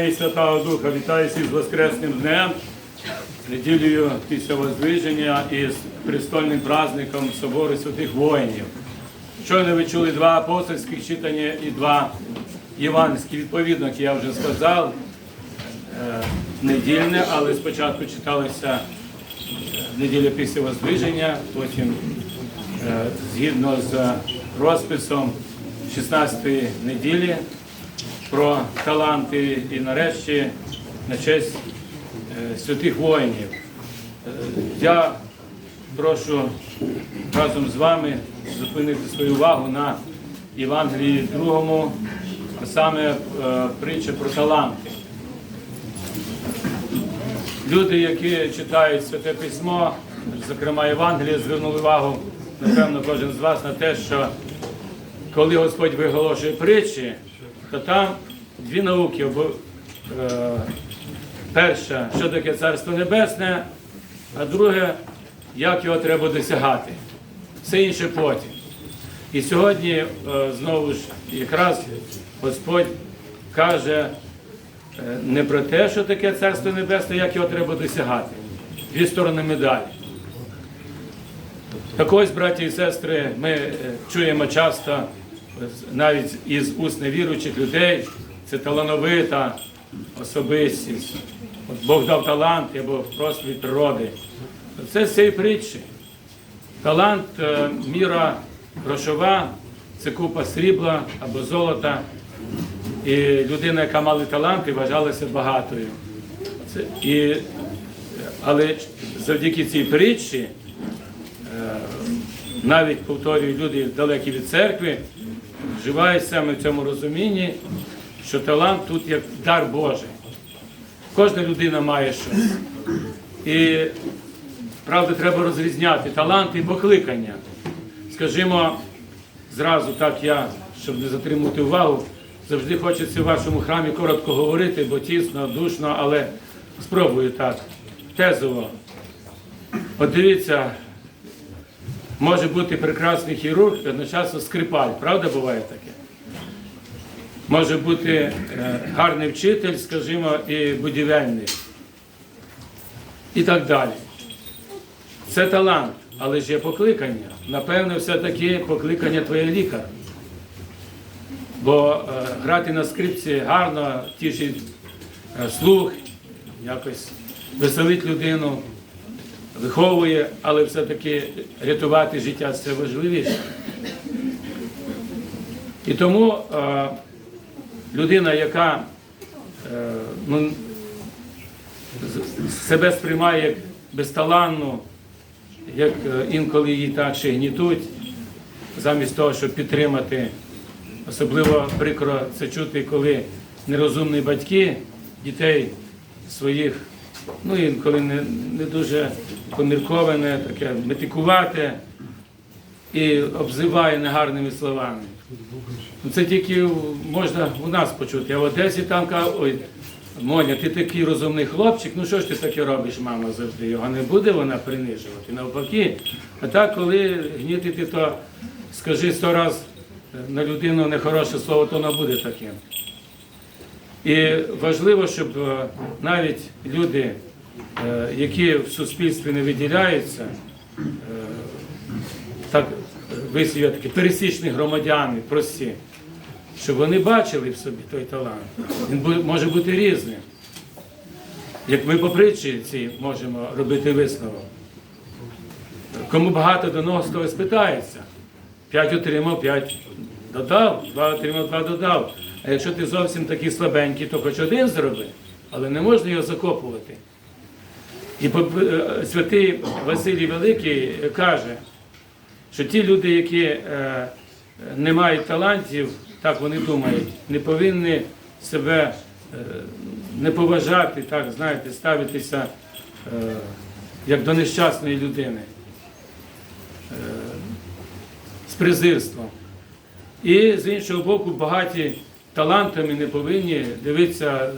Святого Духа, вітаю всіх з Воскресним днем, неділею після Воздвиження і з престольним праздником Собору Святих Воїнів. Щойно ви чули два апостольських читання і два євангельські. Відповідно, як я вже сказав, е, недільне, але спочатку читалася е, неділя після Воздвиження, потім е, згідно з розписом 16-ї неділі про таланти і нарешті на честь е, святих воїнів. Е, Я прошу разом з вами зупинити свою увагу на Євангелії другому, а саме е, притча про таланти. Люди, які читають Святе Письмо, зокрема Євангеліє, звернули увагу, напевно, кожен з вас на те, що коли Господь виголошує притчі, то там дві науки. Е, перша, що таке Царство Небесне, а друге, як його треба досягати. Все інше потім. І сьогодні е, знову ж якраз Господь каже е, не про те, що таке Царство Небесне, як його треба досягати. Дві сторони медалі. Так ось, браті і сестри, ми чуємо часто навіть із уст невіруючих людей, це талановита особистість. От Бог дав талант або просто від природи. Це з цієї притчі. Талант, е, міра грошова, це купа срібла або золота. І людина, яка мала таланти, вважалася багатою. Це, і, але завдяки цій притчі навіть повторюю, люди далекі від церкви, вживають саме в цьому розумінні, що талант тут як дар Божий. Кожна людина має щось. І правда, треба розрізняти талант і покликання. Скажімо, зразу так я, щоб не затримувати увагу, завжди хочеться в вашому храмі коротко говорити, бо тісно, душно, але спробую так. Тезово. От дивіться, може бути прекрасний хірург і одночасно скрипаль. Правда буває таке? Може бути е, гарний вчитель, скажімо, і будівельник. І так далі. Це талант, але ж є покликання. Напевне, все-таки покликання твоє лікар. Бо е, грати на скрипці гарно, тішить е, слух, якось веселить людину виховує, але все-таки рятувати життя це важливіше. І тому е, людина, яка е, ну, себе сприймає як безталанну, як е, інколи її так ще гнітуть, замість того, щоб підтримати, особливо прикро це чути, коли нерозумні батьки дітей своїх ну інколи не, не дуже помірковане, таке метикувате і обзиває негарними словами. Ну, Це тільки можна у нас почути. А в Одесі там кажуть, ой, Моня, ти такий розумний хлопчик, ну що ж ти таке робиш, мама, завжди? Його не буде вона принижувати. Навпаки. А так, коли гнітити, то скажи сто раз на людину нехороше слово, то воно буде таким. І важливо, щоб е, навіть люди, е, які в суспільстві не виділяються, е, так висловлюю такі пересічні громадяни, прості, щоб вони бачили в собі той талант. Він може бути різним. Як ми по притчі цій можемо робити висновок. Кому багато дано, з того спитається. П'ять отримав, п'ять додав, два отримав, два додав. А якщо ти зовсім такий слабенький, то хоч один зроби, але не можна його закопувати. І е, святий Василій Великий каже, що ті люди, які е, не мають талантів, так вони думають, не повинні себе е, не поважати, так, знаєте, ставитися як до нещасної людини з презирством. І з іншого боку, багаті талантами не повинні дивитися е,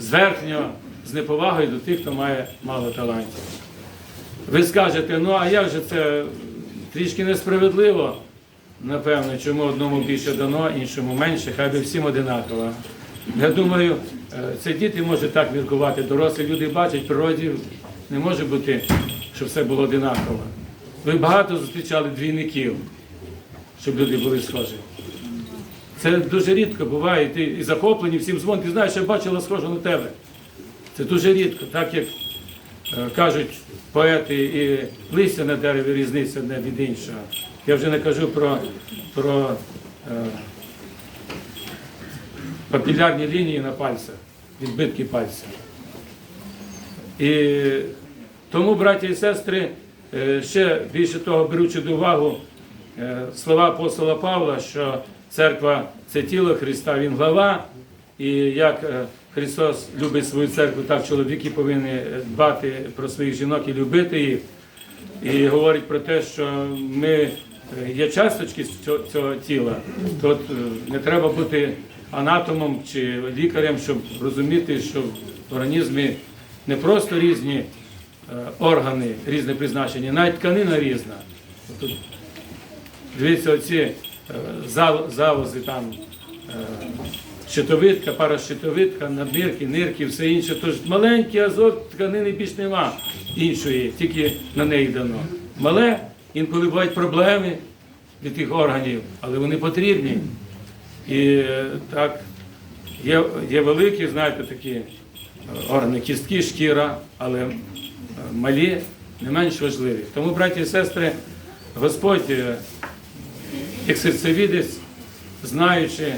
зверхньо, з неповагою до тих, хто має мало талантів. Ви скажете, ну а як же це трішки несправедливо? Напевно, чому одному більше дано, іншому менше, хай би всім одинаково. Я думаю, е, це діти можуть так міркувати, дорослі люди бачать, в природі не може бути, щоб все було одинаково. Ви багато зустрічали двійників, щоб люди були схожі. Це дуже рідко буває, ти і захоплені, всім дзвон, ти знаєш, я бачила схожу на тебе. Це дуже рідко, так як е, кажуть поети, і листя на дереві різниця одне від іншого. Я вже не кажу про, про е, папілярні лінії на пальцях, відбитки пальця. І тому, браті і сестри, е, ще більше того, беручи до уваги е, слова апостола Павла, що церква це тіло Христа, Він глава, і як е, Христос любить свою церкву, так чоловіки повинні е, дбати про своїх жінок і любити їх. І говорить про те, що ми е, є часточки цього, тіла. Тут не треба бути анатомом чи лікарем, щоб розуміти, що в організмі не просто різні органи, різне призначення, навіть тканина різна. Дивіться, оці залози там. е, Щитовидка, паращитовидка, наднирки, нирки, все інше. Тож маленький азот тканини більш нема іншої, тільки на неї дано. Мале, інколи бувають проблеми від тих органів, але вони потрібні. І е, так, є, є великі, знаєте, такі е, органи, кістки, шкіра, але е, малі не менш важливі. Тому, браті і сестри, Господь, е, як серцевідець, знаючи,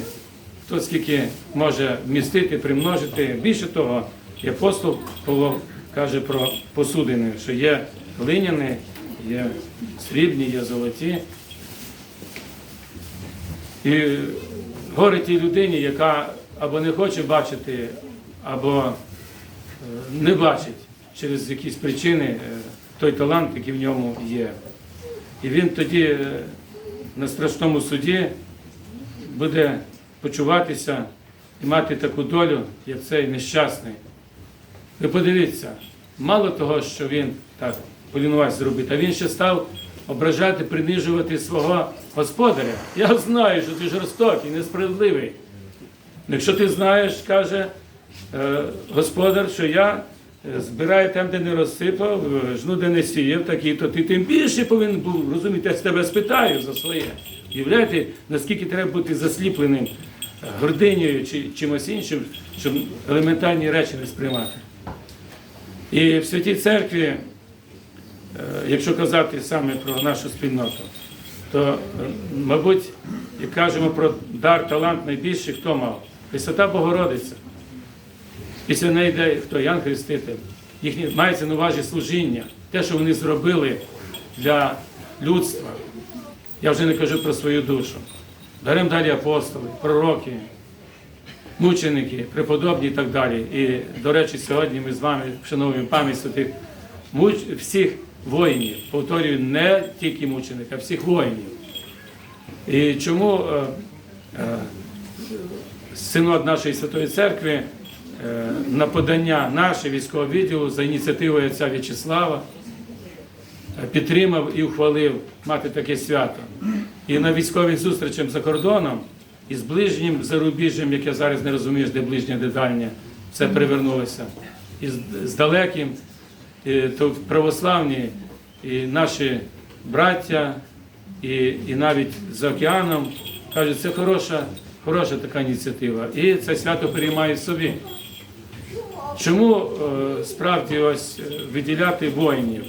хто скільки може вмістити, примножити. Більше того, і апостол Павло каже про посудини, що є глиняні, є срібні, є золоті. І горе тій людині, яка або не хоче бачити, або е, не бачить через якісь причини е, той талант, який в ньому є. І він тоді е, на страшному суді буде почуватися і мати таку долю, як цей нещасний. Ви подивіться, мало того, що він так полінувався зробити, а він ще став ображати, принижувати свого господаря. Я знаю, що ти жорстокий, несправедливий. Якщо ти знаєш, каже е, господар, що я е, збираю там, де не розсипав, е, жну, де не сіяв, такі, то ти тим більше повинен був розуміти, я з тебе спитаю за своє. Уявляєте, наскільки треба бути засліпленим гординею чи чимось іншим, щоб елементарні речі не сприймати. І в святій церкві, е, якщо казати саме про нашу спільноту, то, мабуть, як кажемо про дар, талант найбільший, хто мав? Пресвята Богородиця. Після неї йде хто Ян Хреститель. Їхнє мається на увазі служіння, те, що вони зробили для людства. Я вже не кажу про свою душу. Беремо далі апостоли, пророки, мученики, преподобні і так далі. І, до речі, сьогодні ми з вами вшановуємо пам'ять святих муч... всіх воїнів. Повторюю, не тільки мучених, а всіх воїнів. І чому е, е, синод нашої Святої Церкви на подання нашого військового відділу за ініціативою отця В'ячеслава е, підтримав і ухвалив мати таке свято. І на військових зустрічах за кордоном і з ближнім зарубіжжям, яке зараз не розумієш, де ближнє, де дальнє, все привернулося. І з, далеким, і, то православні, і наші браття, і, і навіть за океаном кажуть, це хороша, хороша така ініціатива. І це свято приймає собі. Чому е, справді ось е, виділяти воїнів?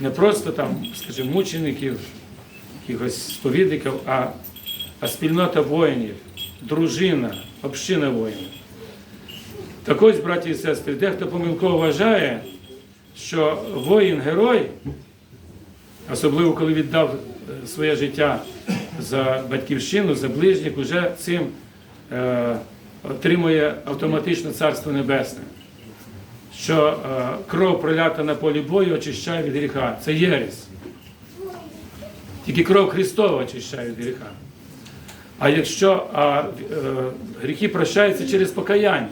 Не просто там, скажімо, мучеників, якихось сповідників, а, а спільнота воїнів, дружина, община воїнів. Так ось, браті і сестри, дехто помилково вважає, що воїн-герой, особливо коли віддав е, своє життя за батьківщину, за ближніх, уже цим е, отримує автоматично Царство Небесне. Що е, кров пролята на полі бою очищає від гріха. Це єресь. Тільки кров Христова очищає від гріха. А якщо а, е, гріхи прощаються через покаяння.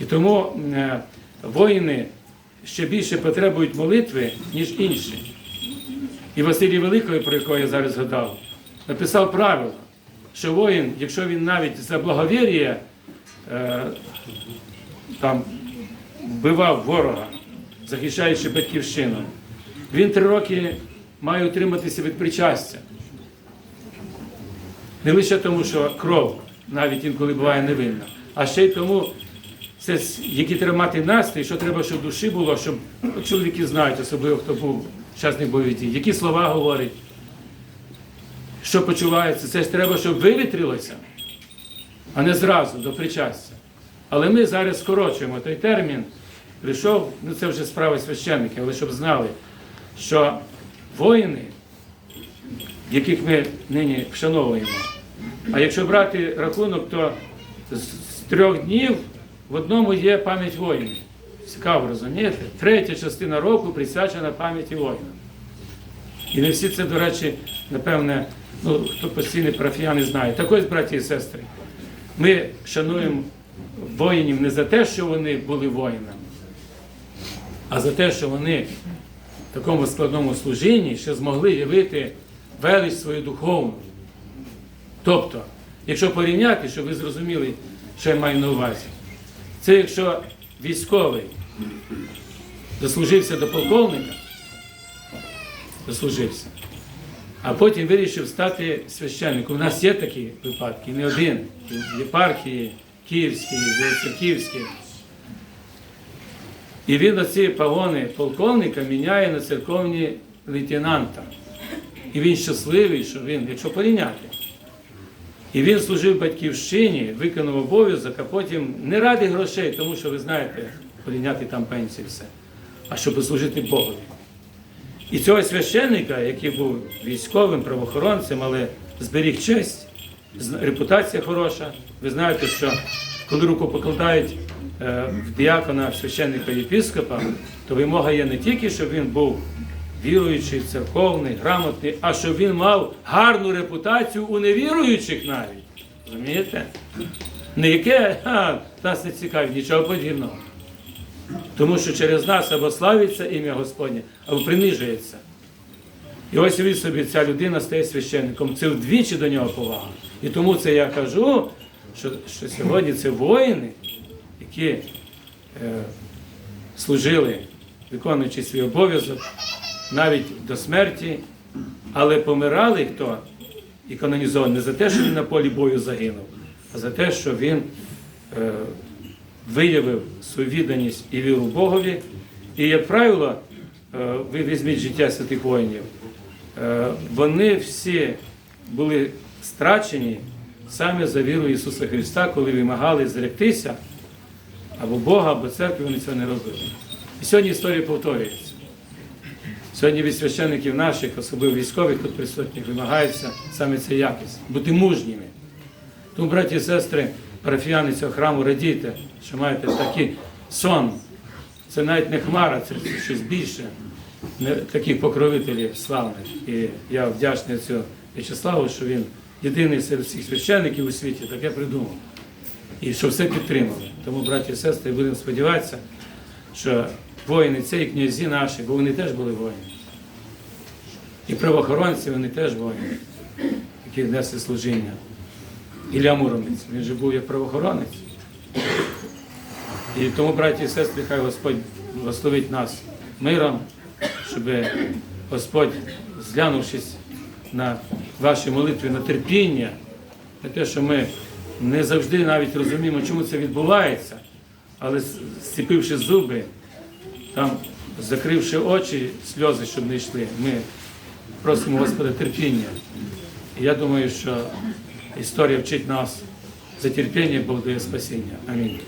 І тому е, воїни ще більше потребують молитви, ніж інші. І Василій Великий, про якого я зараз згадав, написав правило, що воїн, якщо він навіть за благовір'я там вбивав ворога, захищаючи батьківщину. Він три роки має утриматися від причастя. Не лише тому, що кров навіть інколи буває невинна, а ще й тому, це який треба мати настрій, що треба, щоб душі було, щоб ну, чоловіки знають, особливо хто був учасник бойових дій, які слова говорить, що почувається. Це ж треба, щоб вивітрилося, а не зразу до причастя. Але ми зараз скорочуємо той термін. Прийшов, ну це вже справа священників, але щоб знали, що воїни, яких ми нині вшановуємо, а якщо брати рахунок, то з, трьох днів в одному є пам'ять воїнів. Цікаво, розумієте? Третя частина року присвячена пам'яті воїнів. І не всі це, до речі, напевне, ну, хто постійний парафіяни знає. Так ось, браті і сестри, ми шануємо воїнів не за те, що вони були воїнами, а за те, що вони в такому складному служінні ще змогли явити велич свою духовну. Тобто, якщо порівняти, щоб ви зрозуміли, що я маю на увазі, це якщо військовий дослужився до полковника, дослужився, а потім вирішив стати священником. У нас є такі випадки, не один, в єпархії Київській, в Церківській. І він оці погони полковника міняє на церковні лейтенанта. І він щасливий, що він, якщо порівняти. І він служив батьківщині, виконав обов'язок, а потім не ради грошей, тому що ви знаєте, порівняти там пенсії все, а щоб послужити Богові. І цього священника, який був військовим, правоохоронцем, але зберіг честь, репутація хороша. Ви знаєте, що коли руку покладають е, в діакона, священника єпіскопа, то вимога є не тільки, щоб він був віруючий, церковний, грамотний, а щоб він мав гарну репутацію у невіруючих навіть. Розумієте? Не яке а, нас не цікавить, нічого подібного. Тому що через нас або славиться ім'я Господнє, або принижується. І ось він собі, ця людина стає священником. Це вдвічі до нього повага. І тому це я кажу, що, що сьогодні це воїни, які е, служили, виконуючи свій обов'язок, навіть до смерті, але помирали хто? І канонізований не за те, що він на полі бою загинув, а за те, що він е, виявив свою відданість і віру Богові. І, як правило, е, ви візьміть життя святих воїнів, е, вони всі були страчені саме за віру Ісуса Христа, коли вимагали зректися або Бога, або церкви, вони цього не робили. І сьогодні історія повторюється. Сьогодні від священників наших, особливо військових тут присутніх, вимагається саме ця якість бути мужніми. Тому, браті і сестри, парафіяни цього храму, радійте, що маєте такий сон. Це навіть не хмара, це щось більше. Таких покровителів славних. І я вдячний цю В'ячеславу, що він єдиний серед всіх священників у світі таке придумав. І що все підтримали. Тому, браті і сестри, будемо сподіватися, що воїни, це і князі наші, бо вони теж були воїни. І правоохоронці вони теж воїни, які несли служіння. Ілля Муромець, він же був як правоохоронець. І тому, браті і сестри, хай Господь благословить нас миром, щоб Господь, зглянувшись на ваші молитви, на терпіння, на те, що ми не завжди навіть розуміємо, чому це відбувається, але зціпивши зуби, там, закривши очі, сльози, щоб не йшли, ми просимо Господа терпіння. І я думаю, що історія вчить нас за терпіння Бог дає спасіння. Амінь.